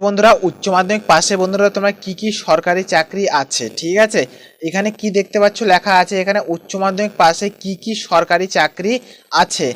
বন্ধুরা, উচ্চ মাধ্যমিক পাশে বন্ধুরা তোমরা কি কি সরকারি চাকরি আছে, ঠিক আছে? এখানে কি দেখতে পাচ্ছ লেখা আছে, এখানে উচ্চ মাধ্যমিক পাশে কি কি সরকারি চাকরি আছে?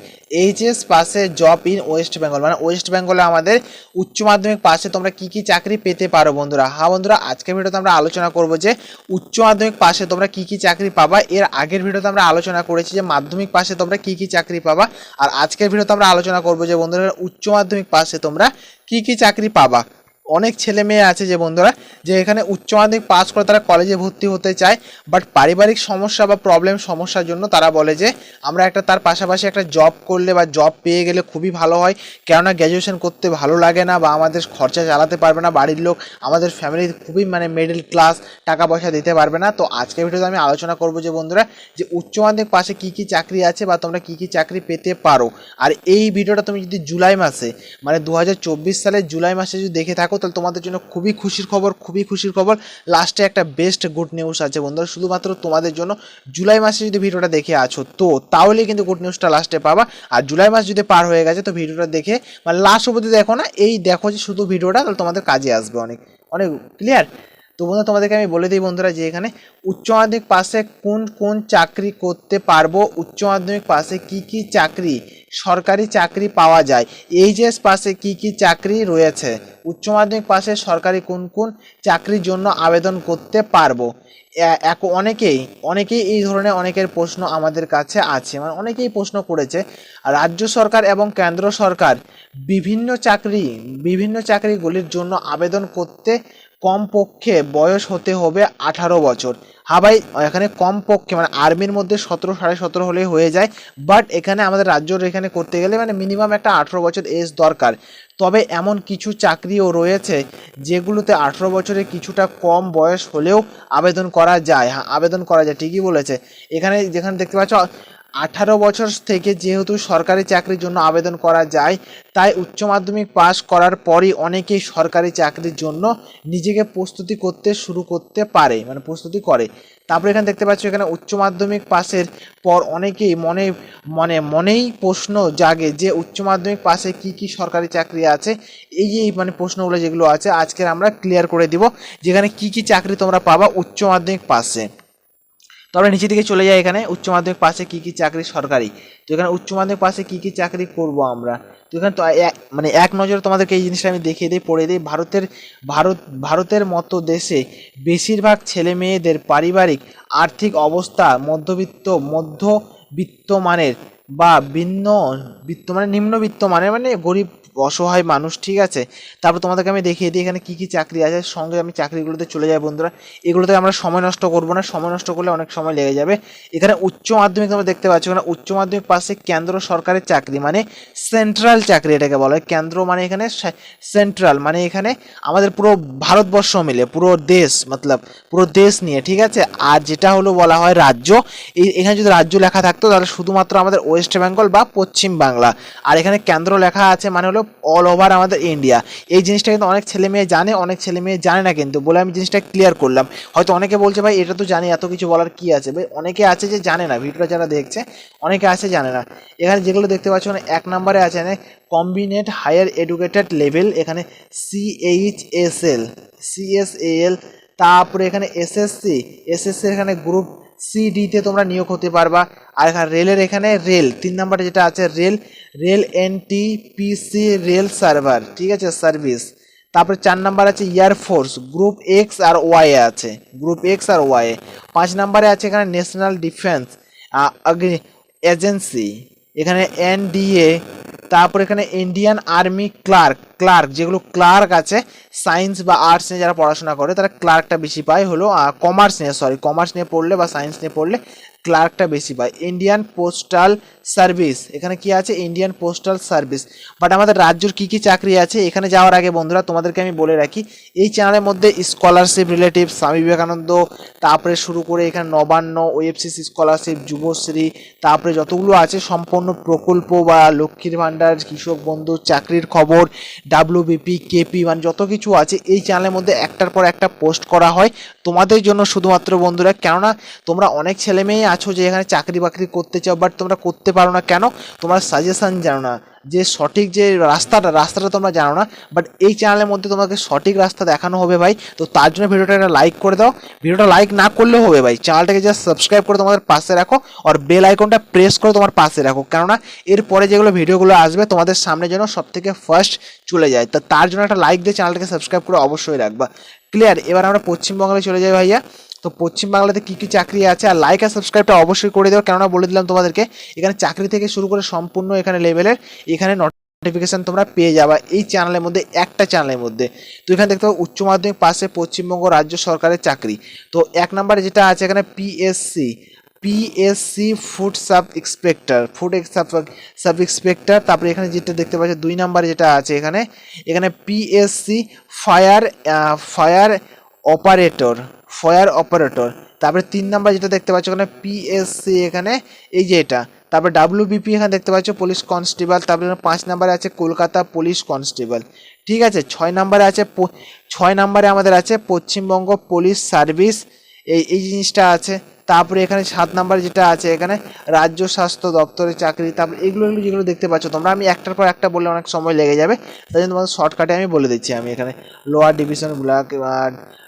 এইচএস পাশে জব ইন ওয়েস্ট বেঙ্গল মানে ওয়েস্ট বেঙ্গলে আমাদের উচ্চ মাধ্যমিক পাশে তোমরা কি কি চাকরি পেতে পারো বন্ধুরা? হ্যাঁ বন্ধুরা, আজকের ভিডিওতে আমরা আলোচনা করব যে উচ্চ মাধ্যমিক পাশে তোমরা কি কি চাকরি পাবা। এর আগের ভিডিওতে আমরা আলোচনা করেছি যে মাধ্যমিক পাশে তোমরা কি কি চাকরি পাবা। আর আজকের ভিডিওতে আমরা আলোচনা করব যে বন্ধুরা উচ্চ মাধ্যমিক পাশে তোমরা কি কি চাকরি পাবা। অনেক ছেলে মেয়ে আছে যে বন্ধুরা, যে এখানে উচ্চ মাধ্যমিক পাস করে তারা কলেজে ভর্তি হতে চায় বাট পারিবারিক সমস্যা বা প্রবলেম সমস্যার জন্য তারা বলে যে, আমরা একটা তার পাশাপাশি একটা জব করলে বা জব পেয়ে গেলে খুবই ভালো হয়, কেননা গ্র্যাজুয়েশন করতে ভালো লাগে না বা আমাদের খরচা চালাতে পারবে না, বাড়ির লোক, আমাদের ফ্যামিলি খুবই মানে মিডল ক্লাস টাকা পয়সা দিতে পারবে না। তো আজকের ভিডিওতে আমি আলোচনা করব যে বন্ধুরা, যে উচ্চ মাধ্যমিক পাশে কী কী চাকরি আছে বা তোমরা কী কী চাকরি পেতে পারো। আর এই ভিডিওটা তুমি যদি জুলাই মাসে মানে দু হাজার চব্বিশ সালের জুলাই মাসে যদি দেখে থাকো তাহলে তোমাদের জন্য খুবই খুশির খবর, খুবই খুশির খবর। লাস্টে একটা বেস্ট গুড নিউজ আছে বন্ধুরা, শুধুমাত্র তোমাদের জন্য জুলাই মাসে যদি ভিডিওটা দেখে আছো, তো তাহলে কিন্তু গুড নিউজটা লাস্টে পাবা। আর জুলাই মাস যদি পার হয়ে গেছে, তো ভিডিওটা দেখে মানে লাস্ট অবধি দেখো না, এই দেখো যে শুধু ভিডিওটা, তাহলে তোমাদের কাজে আসবে অনেক অনেক ক্লিয়ার তো বন্ধুরা, তোমাদেরকে আমি বলে দিই বন্ধুরা যে এখানে উচ্চ মাধ্যমিক পাশে কোন কোন চাকরি করতে পারব, উচ্চ মাধ্যমিক পাশে কি কি চাকরি? সরকারি চাকরি পাওয়া যায়। এইচএস পাশে কি কি চাকরি রয়েছে? উচ্চ মাধ্যমিক পাশে সরকারি কোন কোন চাকরির জন্য আবেদন করতে পারব? এক, অনেকেই অনেকেই এই ধরনের অনেকের প্রশ্ন আমাদের কাছে আছে। মানে অনেকেই প্রশ্ন করেছে, রাজ্য সরকার এবং কেন্দ্র সরকার বিভিন্ন চাকরি, বিভিন্ন চাকরিগুলির জন্য আবেদন করতে কমপক্ষে বয়স হতে হবে আঠারো বছর। ভাই এখানে কমপক্ষে মানে আর্মির মধ্যে সতেরো, সাড়ে সতেরো হলেই হয়ে যায়। বাট এখানে আমাদের রাজ্যর এখানে করতে গেলে মানে মিনিমাম একটা আঠেরো বছর এজ দরকার। তবে এমন কিছু চাকরিও রয়েছে যেগুলোতে আঠেরো বছরের কিছুটা কম বয়স হলেও আবেদন করা যায়। হ্যাঁ আবেদন করা যায়, ঠিকই বলেছে। এখানে যেখানে দেখতে পাচ্ছ আঠারো বছর থেকে যেহেতু সরকারি চাকরির জন্য আবেদন করা যায়, তাই উচ্চ মাধ্যমিক পাশ করার পরই অনেকেই সরকারি চাকরির জন্য নিজেকে প্রস্তুতি করতে শুরু করতে পারে মানে প্রস্তুতি করে। তারপরে এখানে দেখতে পাচ্ছ, এখানে উচ্চ মাধ্যমিক পাশের পর অনেকেই মনে মনে মনেই প্রশ্ন জাগে যে উচ্চ মাধ্যমিক পাশে কি কি সরকারি চাকরি আছে। এই এই মানে প্রশ্নগুলো যেগুলো আছে, আজকের আমরা ক্লিয়ার করে দিব, যেখানে কি কি চাকরি তোমরা পাবা উচ্চ মাধ্যমিক পাশে। তো আমরা নিচের দিকে চলে যাই এখানে। উচ্চ মাধ্যমিক পাশে কী কী চাকরি সরকারি? তো এখানে উচ্চ মাধ্যমিক পাশে কী কী চাকরি করব আমরা? তো এখানে তো মানে এক নজরে তোমাদেরকে এই জিনিসটা আমি দেখিয়ে দিই পড়ে দিই। ভারতের, ভারত, ভারতের মতো দেশে বেশিরভাগ ছেলে মেয়েদের পারিবারিক আর্থিক অবস্থা মধ্যবিত্ত মধ্যবিত্ত মানের বা ভিন্ন বিত্ত মানে নিম্নবিত্ত মানের মানে গরিব, অসহায় মানুষ, ঠিক আছে? তারপর তোমাদেরকে আমি দেখিয়ে দিই, এখানে কী কী চাকরি আছে? সঙ্গে আমি চাকরিগুলোতে চলে যাই, বন্ধুরা। এগুলোতে আমরা সময় নষ্ট করব না। সময় নষ্ট করলে অনেক সময় লেগে যাবে। এখানে উচ্চ মাধ্যমিক তোমরা দেখতে পাচ্ছ। এখানে উচ্চ মাধ্যমিক পাশে কেন্দ্র সরকারের চাকরি মানে সেন্ট্রাল চাকরি এটাকে বলা। হয় কেন্দ্র মানে এখানে সেন্ট্রাল মানে এখানে আমাদের পুরো ভারতবর্ষ মিলে, পুরো দেশ, মতলব পুরো দেশ নিয়ে, ঠিক আছে? আর যেটা হলো বলা হয় রাজ্য, এই, এখানে যদি রাজ্য লেখা থাকতো, তাহলে শুধুমাত্র আমাদের ওয়েস্ট বেঙ্গল বা পশ্চিম বাংলা। আর এখানে কেন্দ্র লেখা আছে মানে হলো অল ওভার আমাদের ইন্ডিয়া এই জিনিসটা কিন্তু অনেক ছেলে মেয়ে জানে, অনেক ছেলে মেয়ে জানে না কিন্তু বলে আমি জিনিসটা ক্লিয়ার করলাম। হয়তো অনেকে বলছে, ভাই, এটা তো জানি, এত কিছু বলার কি আছে? ভাই, অনেকে আছে যে জানে না, ভিডিওটা যারা দেখছে, অনেকে আছে জানে না। এখানে যেগুলো দেখতে পাচ্ছ মানে এক নম্বরে আছে কম্বিনেট হায়ার এডুকেটেড লেভেল এখানে সিএইচএসএল সিএসএল তারপরে এখানে এসএসসি এসএসসি এখানে গ্রুপ সিডিতে তোমরা নিয়োগ হতে পারবা। আর এখানে রেলের এখানে রেল তিন নম্বরে যেটা আছে rail rail NTPC rail server ঠিক আছে সার্ভিস তারপরে চার নাম্বার আছে এয়ারফোর্স গ্রুপ এক্স আর ওয়াই আছে গ্রুপ এক্স আর ওয়াই পাঁচ নাম্বারে আছে এখানে ন্যাশনাল ডিফেন্স এজেন্সি এখানে এনডিএ তারপর এখানে ইন্ডিয়ান আর্মি ক্লার্ক ক্লার্ক যেগুলো ক্লার্ক আছে সায়েন্স বা আর্টস নিয়ে যারা পড়াশোনা করে, তারা ক্লার্কটা বেশি পায়। হলো কমার্স নিয়ে সরি কমার্স নিয়ে পড়লে বা সায়েন্স নিয়ে পড়লে ক্লার্কটা বেশি পায়। Indian postal service. এখানে কি আছে? ইন্ডিয়ান পোস্টাল সার্ভিস বাট আমাদের রাজ্যের কি কি চাকরি আছে? এখানে যাওয়ার আগে বন্ধুরা, তোমাদেরকে আমি বলে রাখি, এই চ্যানেলের মধ্যে স্কলারশিপ রিলেটিভ স্বামী বিবেকানন্দ, তারপরে শুরু করে এখানে নবান্ন ওএফসিসি স্কলারশিপ যুবশ্রী, তারপরে যতগুলো আছে, সম্পূর্ণ প্রকল্প বা লক্ষ্মীর ভাণ্ডার, কৃষক বন্ধু, চাকরির খবর ডাব্লিউবিপি কেপি মানে যত কিছু আছে, এই চ্যানেলের মধ্যে একটার পর একটা পোস্ট করা হয় তোমাদের জন্য শুধুমাত্র বন্ধুরা। কেননা, তোমরা অনেক ছেলে মেয়ে আছো যে এখানে চাকরি বাকরি করতে চাও বাট তোমরা করতে পারো না কেন? তোমার সাজেশন জানো না। যে সঠিক যে রাস্তাটা রাস্তাটা তোমরা জানো না বাট এই চ্যানেলের মধ্যে তোমাকে সঠিক রাস্তা দেখানো হবে ভাই। তো তার জন্য ভিডিওটা একটা লাইক করে দাও। ভিডিওটা লাইক না করলেও হবে ভাই। চ্যানেলটাকে জাস্ট সাবস্ক্রাইব করে তোমাদের পাশে রাখো আর বেল আইকনটা প্রেস করে তোমার পাশে রাখো। কেননা এরপরে যেগুলো ভিডিওগুলো আসবে, তোমাদের সামনে যেন সব থেকে ফার্স্ট চলে যায়। তো তার জন্য একটা লাইক দিয়ে চ্যানেলটাকে সাবস্ক্রাইব করে অবশ্যই রাখবা। ক্লিয়ার এবার আমরা পশ্চিমবঙ্গে চলে যাই ভাইয়া। তো পশ্চিমবাংলাতে কী কী চাকরি আছে আর লাইক আর সাবস্ক্রাইবটা অবশ্যই করে দেবো কেননা বলে দিলাম তোমাদেরকে, এখানে চাকরি থেকে শুরু করে সম্পূর্ণ এখানে লেভেলের এখানে নোটিফিকেশান তোমরা পেয়ে যাবা এই চ্যানেলের মধ্যে, একটা চ্যানেলের মধ্যে। তো এখানে দেখতে পাবো উচ্চ মাধ্যমিক পাশে পশ্চিমবঙ্গ রাজ্য সরকারের চাকরি। তো এক নম্বরে যেটা আছে এখানে PSC PSC food sub inspector food sub inspector তারপরে এখানে যেটা দেখতে পাচ্ছ, দুই নম্বরে যেটা আছে এখানে এখানে PSC fire fire operator fire operator. তারপরে তিন নাম্বার যেটা দেখতে পাচ্ছ এখানে পিএসসি এখানে, এই যে এটা। তারপরে ডাব্লিউবিপি এখানে দেখতে পাচ্ছ পুলিশ কনস্টেবল তারপরে পাঁচ নাম্বারে আছে কলকাতা পুলিশ কনস্টেবল ঠিক আছে, ছয় নাম্বারে আছে ছয় নাম্বারে আমাদের আছে পশ্চিমবঙ্গ পুলিশ সার্ভিস এই এই জিনিসটা আছে। তারপরে এখানে সাত নাম্বার যেটা আছে এখানে, রাজ্য স্বাস্থ্য দপ্তরের চাকরি। তারপরে এগুলো এগুলো যেগুলো দেখতে পাচ্ছ তোমরা, আমি একটার পর একটা বললে অনেক সময় লেগে যাবে। তাই জন্য তোমাদের শর্টকাটে আমি বলে দিচ্ছি আমি এখানে। Lower division block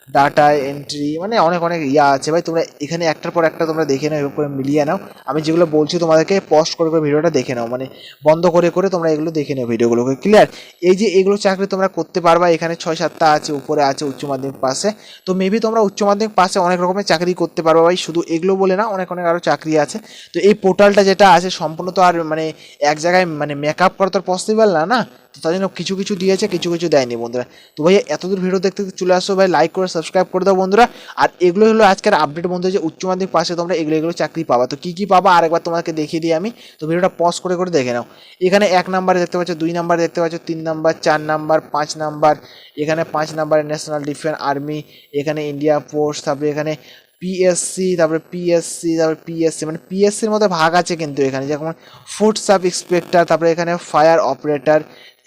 data entry মানে অনেক অনেক ইয়া আছে। ভাই, তোমরা এখানে একটার পর একটা তোমরা দেখে নাও করে মিলিয়ে নাও। আমি যেগুলো বলছি তোমাদেরকে পোস্ট করে করে ভিডিওটা দেখে নাও। মানে বন্ধ করে করে তোমরা এগুলো দেখে নাও, ভিডিওগুলোকে। ক্লিয়ার এই যে এগুলো চাকরি তোমরা করতে পারবা, এখানে ছয়, সাতটা আছে, উপরে আছে, উচ্চ মাধ্যমিক পাশে। তো মেবি তোমরা উচ্চ মাধ্যমিক পাশে অনেক রকমের চাকরি করতে পারবা ভাই। শুধু এগুলো বলে না, অনেক অনেক আরও চাকরি আছে। তো এই পোর্টালটা যেটা আছে, সম্পূর্ণ তো আর মানে এক জায়গায় মানে মেকআপ করা তো পসিবল না না? তো তার জন্য কিছু কিছু দিয়েছে, কিছু কিছু দেয়নি বন্ধুরা। তো ভাই এতদূর ভিডিও দেখতে চলে আসো ভাই লাইক করে সাবস্ক্রাইব করে দাও বন্ধুরা। আর এগুলো হলো আজকের আপডেট বন্ধু যে উচ্চ মাধ্যমিক পাশে তোমরা এগুলো এগুলো চাকরি পাবা। তো কী কী পাবা আরেকবার তোমাকে দেখিয়ে দিই আমি। তো ভিডিওটা পজ করে করে দেখে নাও। এখানে এক নাম্বারে দেখতে পাচ্ছ, দুই নাম্বারে দেখতে পাচ্ছ, তিন নাম্বার চার নাম্বার পাঁচ নাম্বার এখানে পাঁচ নাম্বারে ন্যাশনাল ডিফেন্স আর্মি এখানে ইন্ডিয়া পোস্ট তারপরে এখানে পিএসসি তারপরে পিএসসি তারপরে পিএসসি মানে পিএসসির মধ্যে ভাগ আছে কিন্তু এখানে। যেমন ফুড সাব ইন্সপেক্টর তারপরে এখানে ফায়ার অপারেটর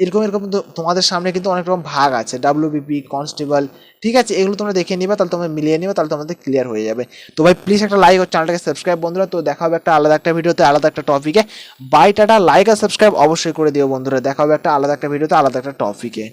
এরকম এরকম তোমাদের সামনে কিন্তু অনেক রকম ভাগ আছে। ডাব্লিউবিপি কনস্টেবল ঠিক আছে? এগুলো তোমরা দেখে নিবা, তাহলে তোমরা মিলিয়ে নিবে, তাহলে তোমাদের ক্লিয়ার হয়ে যাবে। তো ভাই প্লিজ একটা লাইক ও চ্যানেলটাকে সাবস্ক্রাইব বন্ধুরা। তো দেখা হবে একটা আলাদা একটা ভিডিওতে আলাদা একটা টপিকে বাই টাটা। লাইক আর সাবস্ক্রাইব অবশ্যই করে দিও বন্ধুরা। দেখা হবে একটা আলাদা একটা ভিডিওতে আলাদা একটা টপিকে